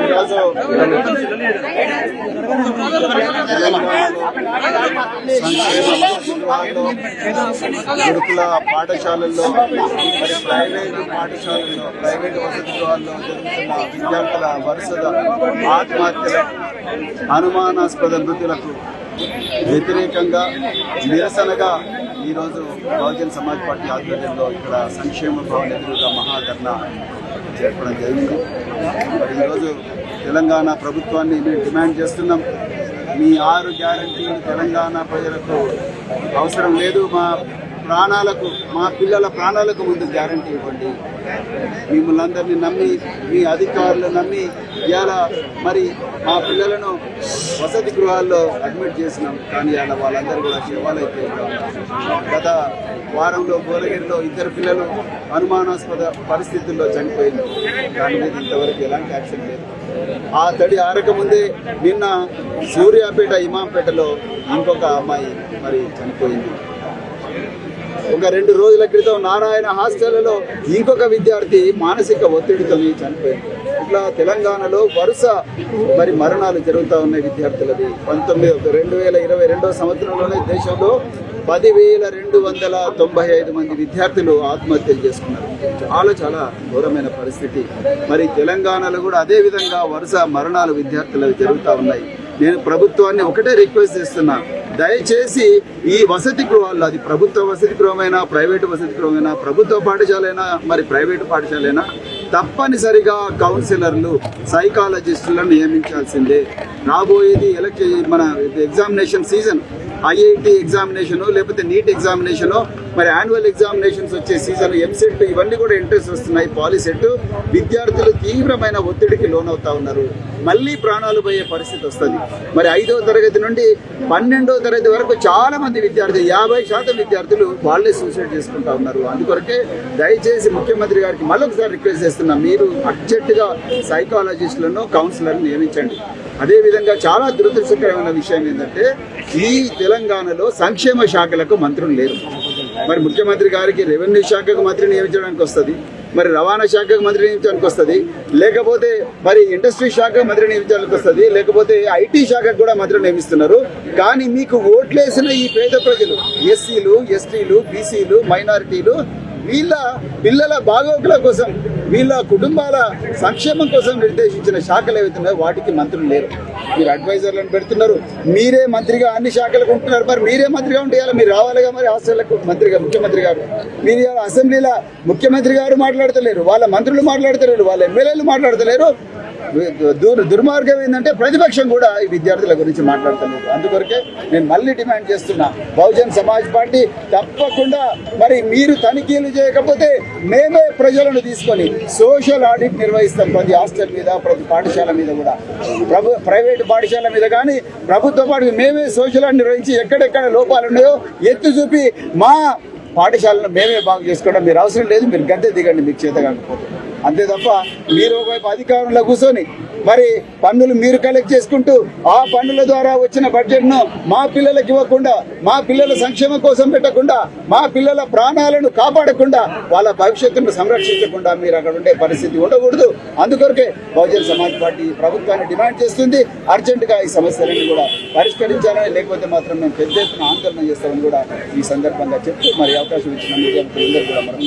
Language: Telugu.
ఈరోజు గురుకుల పాఠశాలల్లో మరి ప్రైవేటు పాఠశాలల్లో ప్రైవేటు వసతి గృహాల్లో జరుగుతున్న విద్యార్థుల వరుసద ఆత్మహత్యల అనుమానాస్పద మృతులకు వ్యతిరేకంగా నిరసనగా ఈరోజు బహుజన్ సమాజ్ పార్టీ ఆధ్వర్యంలో ఇక్కడ సంక్షేమ భవన్ ఎదురుగా మహాధర్ణ చేపడం జరిగింది. మరి ఈరోజు తెలంగాణ ప్రభుత్వాన్ని మేము డిమాండ్ చేస్తున్నాం. మీ ఆరు గ్యారంటీలు తెలంగాణ ప్రజలకు అవసరం లేదు. మా ప్రాణాలకు మా పిల్లల ప్రాణాలకు ముందు గ్యారంటీ ఇవ్వండి. మిమ్మల్ని అందరినీ నమ్మి మీ అధికారులు నమ్మి ఇలా మరి మా పిల్లలను వసతి గృహాల్లో అడ్మిట్ చేసినాం. కానీ అలా వాళ్ళందరూ కూడా శవాలైతే గత వారంలో భువనగిరిలో ఇద్దరు పిల్లలు అనుమానాస్పద పరిస్థితుల్లో చనిపోయింది దాని మీద ఇంతవరకు ఎలాంటి యాక్షన్ లేదు. ఆ తడి ఆరకముందే నిన్న సూర్యాపేట ఇమాంపేటలో ఇంకొక అమ్మాయి మరి చనిపోయింది. ఒక రెండు రోజుల క్రితం నారాయణ హాస్టల్లో ఇంకొక విద్యార్థి మానసిక ఒత్తిడితో చనిపోయింది. ఇట్లా తెలంగాణలో వరుస మరి మరణాలు జరుగుతూ ఉన్నాయి విద్యార్థులది. పంతొమ్మిది రెండు వేల ఇరవై రెండవ సంవత్సరంలోనే దేశంలో పదివేల రెండు వందల తొంభై ఐదు మంది విద్యార్థులు ఆత్మహత్యలు చేసుకున్నారు. చాలా చాలా ఘోరమైన పరిస్థితి. మరి తెలంగాణలో కూడా అదే విధంగా వరుస మరణాలు విద్యార్థులకు జరుగుతూ ఉన్నాయి. నేను ప్రభుత్వాన్ని ఒకటే రిక్వెస్ట్ చేస్తున్నా. దయచేసి ఈ వసతి గృహాల్లో అది ప్రభుత్వ వసతి గృహమైనా ప్రైవేటు వసతి గృహమైనా ప్రభుత్వ పాఠశాలైనా మరి ప్రైవేటు పాఠశాలైనా తప్పనిసరిగా కౌన్సిలర్లు సైకాలజిస్టులను నియమించాల్సిందే. రాబోయేది ఎలక్ట్ మన ఎగ్జామినేషన్ సీజన్. ఐఐటి ఎగ్జామినేషను లేకపోతే నీట్ ఎగ్జామినేషను మరి యాన్యువల్ ఎగ్జామినేషన్స్ వచ్చే సీజన్ ఎంసెట్ ఇవన్నీ కూడా ఇంట్రెస్ట్ వస్తున్నాయి పాలిసెట్ విద్యార్థులు తీవ్రమైన ఒత్తిడికి లోనవుతా ఉన్నారు. మళ్ళీ ప్రాణాలు పోయే పరిస్థితి వస్తుంది. మరి ఐదో తరగతి నుండి పన్నెండో తరగతి వరకు చాలా మంది విద్యార్థులు యాభై శాతం విద్యార్థులు వాళ్ళే సూసైడ్ చేసుకుంటా ఉన్నారు. అందుకొరకే దయచేసి ముఖ్యమంత్రి గారికి మళ్ళొకసారి రిక్వెస్ట్ చేస్తున్నా. మీరు అర్జెంటుగా సైకాలజిస్టులను కౌన్సిలర్ని నియమించండి. అదేవిధంగా చాలా దురదృష్టకరమైన విషయం ఏంటంటే ఈ తెలంగాణలో సంక్షేమ శాఖలకు మంత్రులు లేరు. మరి ముఖ్యమంత్రి గారికి రెవెన్యూ శాఖకు మంత్రి నియమించడానికి వస్తుంది మరి రవాణా శాఖకు మంత్రి నియమించడానికి వస్తుంది లేకపోతే మరి ఇండస్ట్రీ శాఖకు మంత్రి నియమించడానికి వస్తుంది లేకపోతే ఐటీ శాఖకు కూడా మంత్రి నియమిస్తున్నారు. కానీ మీకు ఓట్లేసిన ఈ పేద ప్రజలు ఎస్సీలు ఎస్టీలు బీసీలు మైనారిటీలు వీళ్ళ పిల్లల బాగోగుల కోసం వీళ్ళ కుటుంబాల సంక్షేమం కోసం నిర్దేశించిన శాఖలు ఏవైతున్నాయో వాటికి మంత్రులు లేరు. మీరు అడ్వైజర్లను పెడుతున్నారు. మీరే మంత్రిగా అన్ని శాఖలకు ఉంటున్నారు. మరి మీరే మంత్రిగా ఉంటే ఇవాళ మీరు రావాలిగా మరి హాస్టళ్ళకు? మంత్రిగా ముఖ్యమంత్రి గారు. మీరు ఇవాళ అసెంబ్లీలో ముఖ్యమంత్రి గారు మాట్లాడతలేరు. వాళ్ళ మంత్రులు మాట్లాడతలేరు. వాళ్ళ ఎమ్మెల్యేలు మాట్లాడతలేరు. దుర్మార్గం ఏంటంటే ప్రతిపక్షం కూడా ఈ విద్యార్థుల గురించి మాట్లాడతలేదు అందుకొరకే నేను మళ్ళీ డిమాండ్ చేస్తున్నా. బహుజన్ సమాజ్ పార్టీ తప్పకుండా మరి మీరు తనిఖీలు చేయకపోతే మేమే ప్రజలను తీసుకొని సోషల్ ఆడిట్ నిర్వహిస్తాం ప్రతి హాస్టల్ మీద ప్రతి పాఠశాల మీద కూడా. ప్రభు ప్రైవేట్ పాఠశాల మీద కానీ ప్రభుత్వ పాఠశాల మేమే సోషల్ ఆడిట్ నిర్వహించి ఎక్కడెక్కడ లోపాలు ఉన్నాయో ఎత్తు చూపి మా పాఠశాలను మేమే బాగు చేసుకోవడం మీరు అవసరం లేదు మీరు గద్దె దిగండి మీకు చేత కాకపోతే. అంతే తప్ప మీరు ఒకవైపు అధికారంలో కూర్చొని మరి పన్నులు మీరు కలెక్ట్ చేసుకుంటూ ఆ పన్నుల ద్వారా వచ్చిన బడ్జెట్ను మా పిల్లలకు ఇవ్వకుండా మా పిల్లల సంక్షేమం కోసం పెట్టకుండా మా పిల్లల ప్రాణాలను కాపాడకుండా వాళ్ళ భవిష్యత్తును సంరక్షించకుండా మీరు అక్కడ ఉండే పరిస్థితి ఉండకూడదు. అందుకొరకే బహుజన సమాజ్ పార్టీ ప్రభుత్వాన్ని డిమాండ్ చేస్తుంది. అర్జెంటుగా ఈ సమస్యలను కూడా పరిష్కరించాలని లేకపోతే మాత్రం మేము పెద్ద ఎత్తున ఆందోళన చేస్తామని కూడా ఈ సందర్భంగా చెప్తూ మరి అవకాశం ఇచ్చిన మీడియా కూడా మనం